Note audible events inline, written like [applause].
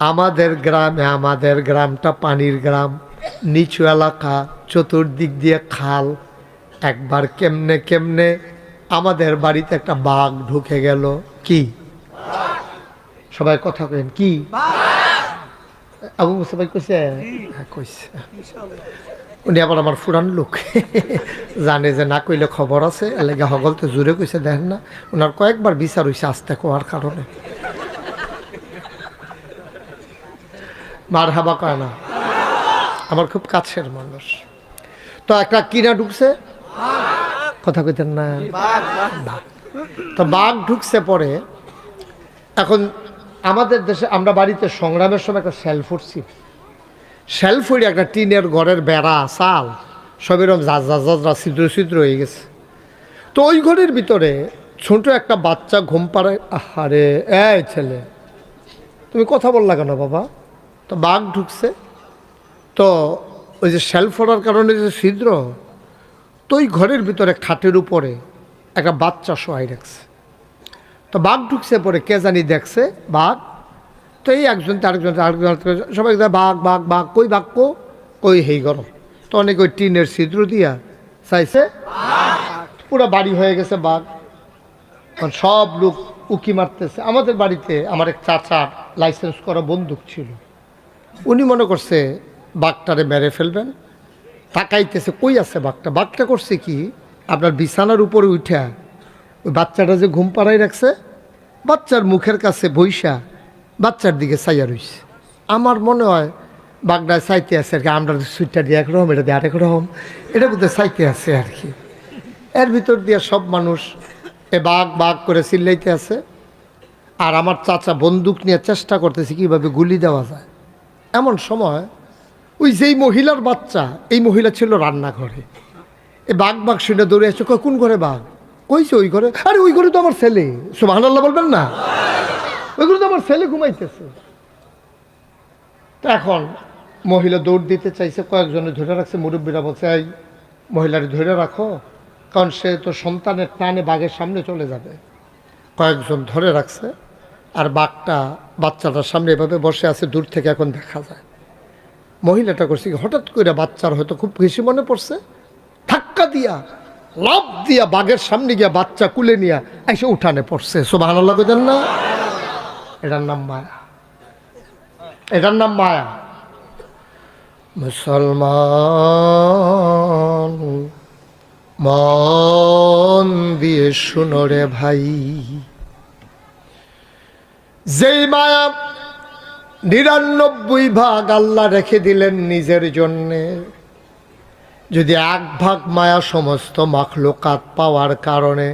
আমাদের গ্রামে, আমাদের গ্রামটা পানির গ্রাম। নিচু এলাকা, চতুর্দিক দিয়ে খাল। একবার কেমনে কেমনে আমাদের বাড়িতে একটা বাঘ ঢুকে গেল। কি? সবাই কথা কেন কি? আবু মুসাফাই কইছে? হ্যাঁ কইছে। উনি আবার আমার ফুরান লোক। [laughs] জানে যে না কইলে খবর আছে এলাকা হগল তো জোরে কইছে, দেখেন না। ওনার কয়েকবার বিচার হইছে আস্তে কোয়ার কারণে। মার হাবা কয় না। আমার খুব কাছের মানুষ। তো একটা কিনা ঢুকছে। কথা কইতেন না। তো বাঘ ঢুকছে পরে। এখন আমাদের দেশে, আমরা বাড়িতে সংগ্রামের সময় একটা সেল ফুটছি। সেল ফুড়ি একটা টিনের ঘরের বেড়া, চাল সব এরকম জাজরা জাজরা ছিদ্র ছিদ্র হয়ে গেছে। তো ওই ঘরের ভিতরে ছোট একটা বাচ্চা ঘুম পাড়ায়, আহারে, এই ছেলে, তুমি কথা বললা কেন বাবা? তো বাঘ ঢুকছে। তো ওই যে সেল ফোড়ার কারণে যে ছিদ্র, তো ওই ঘরের ভিতরে খাটের উপরে একটা বাচ্চা শোয়াই রাখছে। তো বাঘ ঢুকছে পরে কে জানি দেখছে, বাঘ। তো এই একজন আরেকজন আরেকজন সবাই বাঘ বাঘ বাঘ, কই বাঘ কো? কই হেই গরম। তো অনেক ওই টিনের ছিদ্র দিয়া চাইছে। পুরো বাড়ি হয়ে গেছে বাঘ। সব লোক উকি মারতেছে। আমাদের বাড়িতে আমার এক চাচার লাইসেন্স করা বন্দুক ছিল। উনি মনে করছে, বাঘটারে মেরে ফেলবেন। তাকাইতেছে, কই আছে বাঘটা? বাঘটা করছে কি, আপনার বিছানার উপরে উঠা ওই বাচ্চাটা যে ঘুম পাড়াই রাখছে, বাচ্চার মুখের কাছে বৈশা বাচ্চার দিকে চাইয়া রইছে। আমার মনে হয় বাগদায় চাইতে আছে আর কি, আমরা সুইটটা দিয়ে একরকম, এটা দিয়ে আরেক রকম এটা বোধহয় চাইতে আছে আর কি। এর ভিতর দিয়ে সব মানুষ এ বাঘ বাঘ করে চিল্লাইতে আছে। আর আমার চাচা বন্দুক নিয়ে চেষ্টা করতেছে কীভাবে গুলি দেওয়া যায়। এমন সময় ওই যেই মহিলার বাচ্চা, এই মহিলা ছিল রান্নাঘরে। এ বাঘ বাঘ শুনে দৌড়ে আসছে কয়, কোন ঘরে বাঘ? কইছে, ওই ঘরে। আরে, ওই ঘরে তো আমার ছেলে। আল্লাহ বলবেন না? ওই ঘরে তো আমার ছেলে ঘুমাইতেছে। তো এখন মহিলা দৌড় দিতে চাইছে, কয়েকজনে ধরে রাখছে, মুরব্বীরা বলছে, এই মহিলার ধরে রাখো, কারণ সে তো সন্তানের টানে বাঘের সামনে চলে যাবে। কয়েকজন ধরে রাখছে আর বাঘটা, বাচ্চাটার সামনে এভাবে বসে আছে, দূর থেকে এখন দেখা যায়। মহিলাটা করছে হঠাৎ করে বাচ্চার হয়তো খুব বেশি মনে পড়ছে, ধাক্কা দিয়া লাভ দিয়া বাঘের সামনে গিয়া বাচ্চা কুলে নিয়া এসে উঠানে পড়ছে। সোবাহ কেন না? এটার নাম মায়া। এটার নাম মায়া। মুসলমান, মন দিয়ে শুনো রে ভাই। যেই মায়া নিরানব্বই ভাগ আল্লাহ রেখে দিলেন নিজের জন্যে, যদি এক ভাগ মায়া সমস্ত মাখলুকাত পাওয়ার কারণে